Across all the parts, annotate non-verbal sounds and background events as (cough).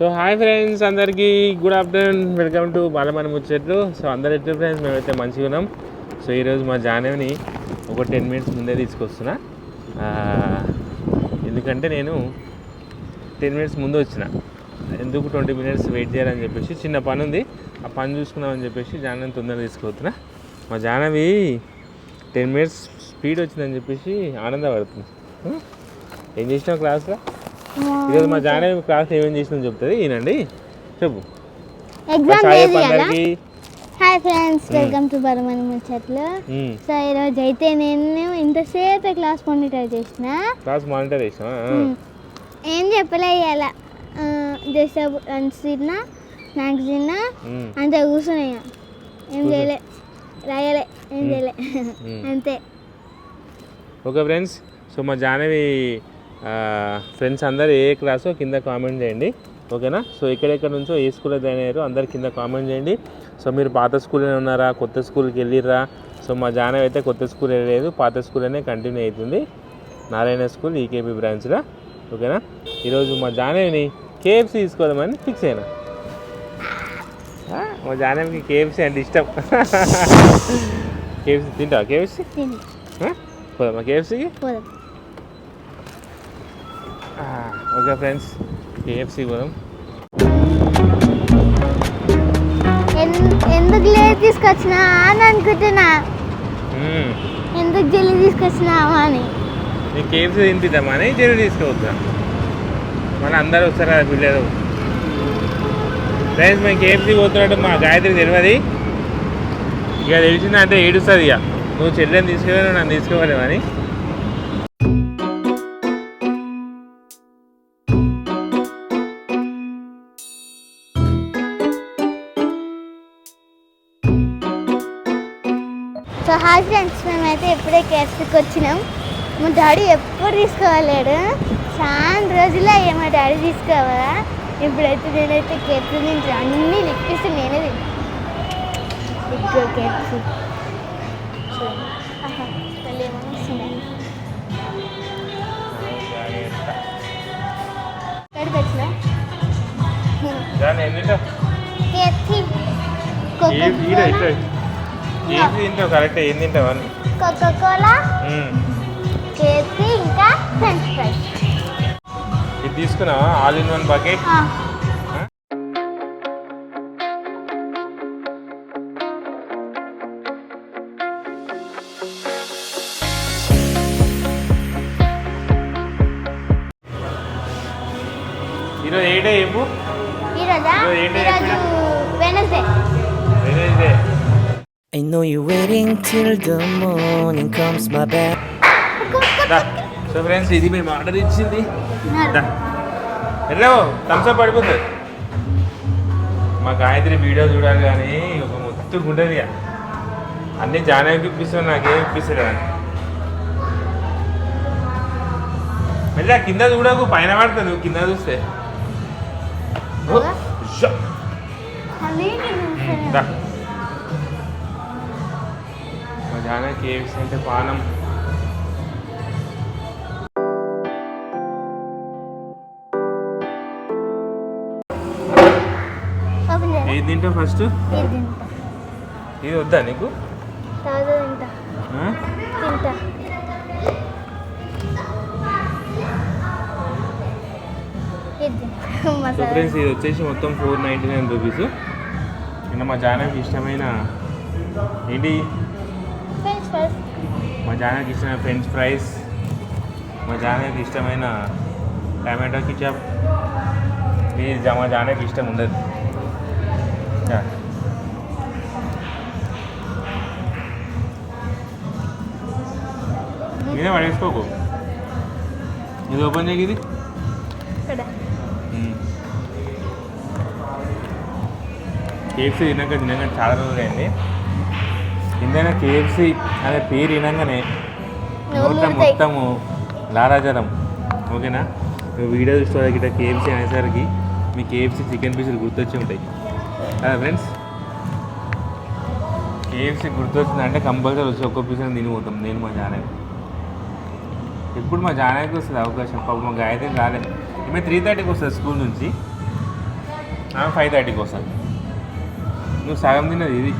So hi friends అందరికీ good afternoon welcome to Balamani ముచ్చట్లు so అందరు ఎట్లు ఫ్రెండ్స్ మేమైతే మంచిగా ఉన్నాం. సో ఈరోజు మా జానవిని ఒక టెన్ మినిట్స్ ముందే తీసుకొస్తున్నా. ఎందుకంటే నేను టెన్ మినిట్స్ ముందు వచ్చిన. ఎందుకు ట్వంటీ మినిట్స్ వెయిట్ చేయాలని చెప్పేసి చిన్న పని ఉంది. ఆ పని చూసుకుందామని చెప్పేసి జానవిని తొందరగా తీసుకొస్తున్నా మా జానవి టెన్ మినిట్స్ స్పీడ్ వచ్చిందని చెప్పేసి ఆనందపడుతుంది. ఏం చేసినావు క్లాస్లో ఈరోజు మా జానవి క్లాస్ ఏమేం చేసిందని చెప్తుంది? ఈయనండి. చెప్పు. ఎగ్జామ్ అందరికి. Hi friends welcome to Balamani ముచ్చట్లు సో ఈరోజు అయితే నేను ఇంతసేపు క్లాస్ మానిటర్ చేసిన. క్లాస్ మానిటర్ చేసినా. ఏం చెప్పలే ఇవాళ జస్ట్ లంచ్ తిన్నా స్నాక్స్ తిన్నా అంతే కూర్చున్నాయి. ఏం చేయలే. రాయలే. ఏం చేయలే. అంతే. ఓకే ఫ్రెండ్స్ సో మా జానవి ఫ్రెండ్స్ అందరు ఏ క్లాసో కింద కామెంట్ చేయండి. ఓకేనా సో ఎక్కడెక్కడ నుంచో ఏ స్కూల్లో జాయిన్ అయ్యారో అందరు కింద కామెంట్ చేయండి. సో మీరు పాత స్కూల్లోనే ఉన్నారా? కొత్త స్కూల్కి వెళ్ళిర్రా? సో మా జానవి అయితే కొత్త స్కూల్ వెళ్ళలేదు. పాత స్కూల్లోనే కంటిన్యూ అవుతుంది. నారాయణ స్కూల్ ఈకేపీ బ్రాంచ్లో ఓకేనా ఈరోజు మా జానవిని కేఎఫ్సీ తీసుకోదామని ఫిక్స్ అయినా. మా జానవికి కేఎఫ్సీ అంటే ఇష్టం. (laughs) కేఎఫ్సీ తింటావా? కేఎఫ్సీ పోదామా కేఎఫ్సీకి పోదాం ఓకే ఫ్రెండ్స్? కేఎఫ్సీ పోదాం ఎందుకు లేట్ తీసుకొచ్చినా అని అనుకుంటున్నా. ఎందుకు జల్లి తీసుకొచ్చినావా అని? నీకు కేఎఫ్సీ తినిపిద్దామా అని చెరువు తీసుకోవద్దా? మళ్ళీ అందరూ వస్తారు పిల్లలు ఫ్రెండ్స్ మేము కేఎఫ్సీ పోతున్నట్టు మా గాయత్రి తెలియదు. ఇక తెలిసిందంటే ఏడుస్తుంది ఇక. నువ్వు చెల్లెని తీసుకెళ్ళి నన్ను తీసుకోలేవని సో డాడీ ఎప్పుడు తీసుకోవాలేడు చాలా రోజులే మా డాడీ తీసుకోవాలా ఇప్పుడైతే నేనైతే కేఎఫ్సీ నుంచి అన్నీ లిప్పిస్తే నేనే కేఎఫ్సీ తింటావు? కరెక్ట్ ఏం తింటావు అని? కోకా కేఎఫ్సీ ఇంకా ఫ్రెంచ్ ఫ్రైస్ ఇది తీసుకున్నావా? ఆల్ ఇన్ వన్ బకెట్ ఈరోజు ఏ డే చెప్పు? ఈరోజా? ఈరోజు ఏంటి ఈరోజు Wednesday Wednesday I know you're waiting till the morning comes, my bad. So friends ఇది మేము ఆర్డర్ ఇచ్చింది. వెళ్ళావు థమ్స్అప్ పడిపోతుంది. మా గాయత్రి వీడియో చూడాలి కానీ ఒక మొత్తం ఉంటుంది ఇక అన్నీ జానవికి ఇప్పిస్తాను నాకేం ఇప్పిస్తారు అని మళ్ళీ ఆ కింద చూడకు పైన పడుతుంది నువ్వు కింద చూస్తే. మా జానకి కేవ్స్ అంటే పానం. ఏది తింటావు ఫస్ట్ ఇది తింటా? ఇది వద్దా నీకు? తింటా? తింటా. తింటా? సో ఫ్రెండ్స్ ఇది వచ్చేసి మొత్తం ఫోర్ నైంటీ నైన్ రూపీస్ ఇంకా మా జానకి ఇష్టమైన ఏంటి? మా జానకి ఇష్టమైన ఫ్రెంచ్ ఫ్రైస్ మా జానకి ఇష్టమైన టమాటో కిచప్. ఇది మా జానకి ఇష్టం ఉండదు. మీరే పడేసుకోకు ఇది ఓపెన్ చేయకి ఇది ఇక్కడ కేఎఫ్సీ తిన్నాక తిన్నాక చాలా రోజులు అయింది ఇందైనా కేఎఫ్సీ అనే పేరు వినగానే నోరు నోట్ల ఊరుతాయి. మొత్తము లారాజలం ఓకేనా వీడియో చూస్తే గిట్ట కేఎఫ్సీ అనేసరికి మీ కేఎఫ్సీ చికెన్ పీసులు గుర్తొచ్చి ఉంటాయి ఫ్రెండ్స్ కేఎఫ్సీ గుర్తొచ్చిందంటే కంపల్సరీ వచ్చి ఒక్క పీస్ తినిపోతాం. నేను మా జానకి ఇప్పుడు మా జానకి వస్తుంది అవకాశం? పాపం మా గాయత్రి రాలేదు ఈమె త్రీ థర్టీకి వస్తుంది స్కూల్ నుంచి. ఫైవ్ థర్టీకి వస్తాను నువ్వు సగం తిన్నది ఇది?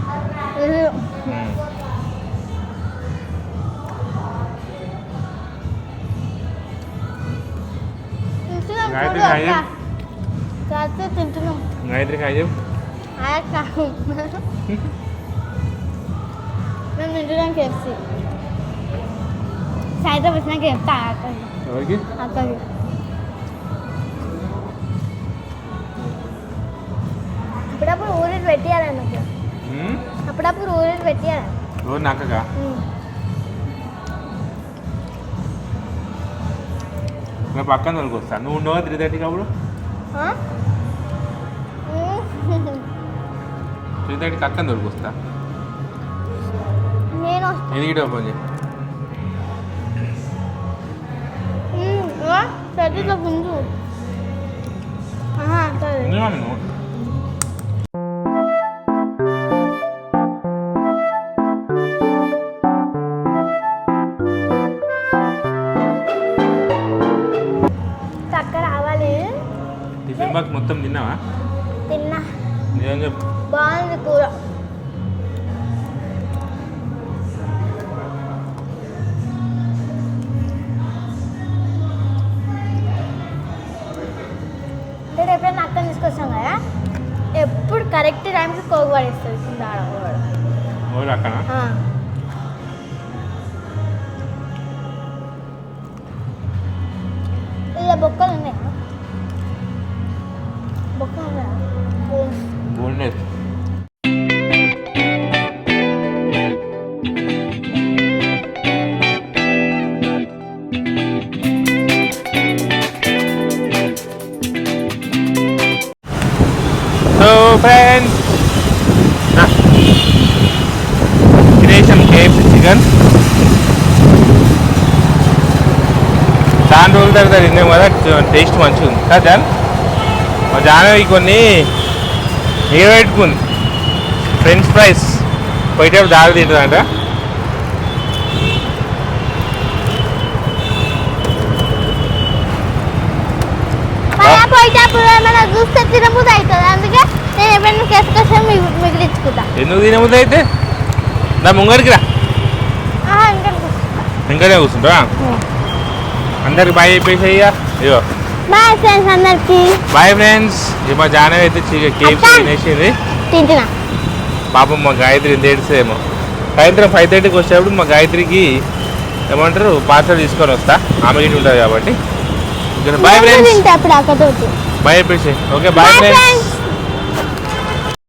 గాయత్రి. గాయత్రి గాయత్రి హాయ్ చెప్పు అక్క మేము తింటున్నాం కేఎఫ్సీ సాయంత్రం వచ్చినాక చెప్తా అక్కకి ఎవరికి అక్కకి అప్పుడప్పుడు ఊరిని నాకు మ్మ్? అప్పుడప్పుడు ఊరిని పెట్టియాలని ఎవరు నాకగా నేను పక్కన తోలుకు వస్తాను నువ్వు ఉండవా త్రీ థర్టీకి అప్పుడు? త్రీ థర్టీకి అక్కన తోలుకు వస్తా. నేను ఎందుకు ఫోన్ చేయి. చదిలో మమ్మీ నువ్వు. టిఫిన్ బాక్స్ మొత్తం తిన్నావా? తిన్నా. నిజం చెప్పు బాగుంది కూర నేను ఎప్పుడైనా అక్కని తీసుకొస్తాం కదా ఎప్పుడు కరెక్ట్ టైంకి కోగు పడేస్తుంది కింద ఆడ కూడా. ఎవరు అక్కన ఆ. ఇలా బొక్కలు ఉన్నాయా ఫ్రెండ్స్ క్రియేషన్ కేఎఫ్సి చికెన్ చాలా రోజుల తర్వాత తిన్నాం కదా టేస్ట్ మంచిగా ఉంది. కదా జాన్? మా జానవి కొన్ని పెట్టుకుంది ఫ్రెంచ్ ఫ్రైస్ పోయేటప్పుడు దారి తింటుందంట. పోయేటప్పుడు ఏమైనా చూస్తే తినబుద్ధి అవుతుంది అందుకే నేను ఎప్పుడైనా కేసుకొచ్చాను మిగిలించుకుంటా. ఎందుకు అయితే? నా ముంగరికి రా. కూర్చుంటా. అందరికి బాయ్ చెప్పేసి ఇగో బాయ్ ఫ్రెండ్స్ అందరికి. Bye friends. ఇది మా జానవి అయితే కేక్. తినేసింది. తింటున్నా. పాపం మా గాయత్రి ఎంత సాయంత్రం ఫైవ్ థర్టీకి వచ్చేటప్పుడు మా గాయత్రికి ఏమంటారు పార్సల్ తీసుకొని వస్తా. ఆమె గిట్ల ఉంటుంది కాబట్టి. Bye friends. బాయ్ చెప్పేసి. Okay bye friends.